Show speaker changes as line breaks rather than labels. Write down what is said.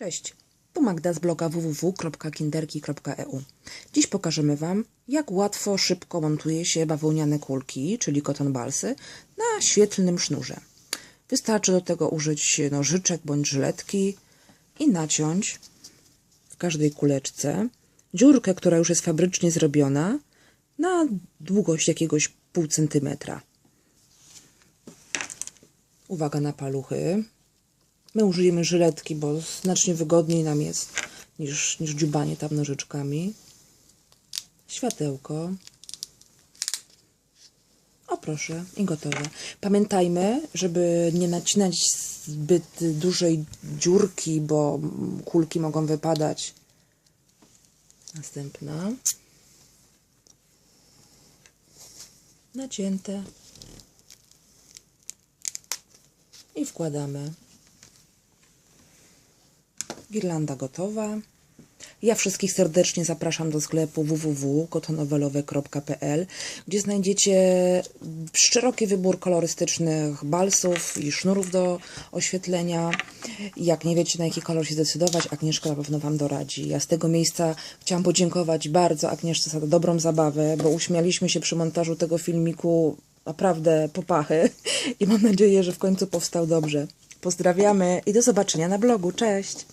Cześć, tu Magda z bloga www.kinderki.eu. Dziś pokażemy Wam, jak łatwo, szybko montuje się bawełniane kulki, czyli cotton balsy, na świetlnym sznurze. Wystarczy do tego użyć nożyczek bądź żyletki i naciąć w każdej kuleczce dziurkę, która już jest fabrycznie zrobiona, na długość jakiegoś pół centymetra. Uwaga na paluchy. My użyjemy żyletki, bo znacznie wygodniej nam jest niż, niż dziubanie tam nożyczkami. Światełko. O proszę, i gotowe. Pamiętajmy, żeby nie nacinać zbyt dużej dziurki, bo kulki mogą wypadać. Następna. Nacięte. I wkładamy. Girlanda gotowa. Ja wszystkich serdecznie zapraszam do sklepu www.kotonowelowe.pl, gdzie znajdziecie szeroki wybór kolorystycznych balsów i sznurów do oświetlenia. Jak nie wiecie, na jaki kolor się zdecydować, Agnieszka na pewno Wam doradzi. Ja z tego miejsca chciałam podziękować bardzo Agnieszce za dobrą zabawę, bo uśmialiśmy się przy montażu tego filmiku naprawdę popachy i mam nadzieję, że w końcu powstał dobrze. Pozdrawiamy i do zobaczenia na blogu. Cześć!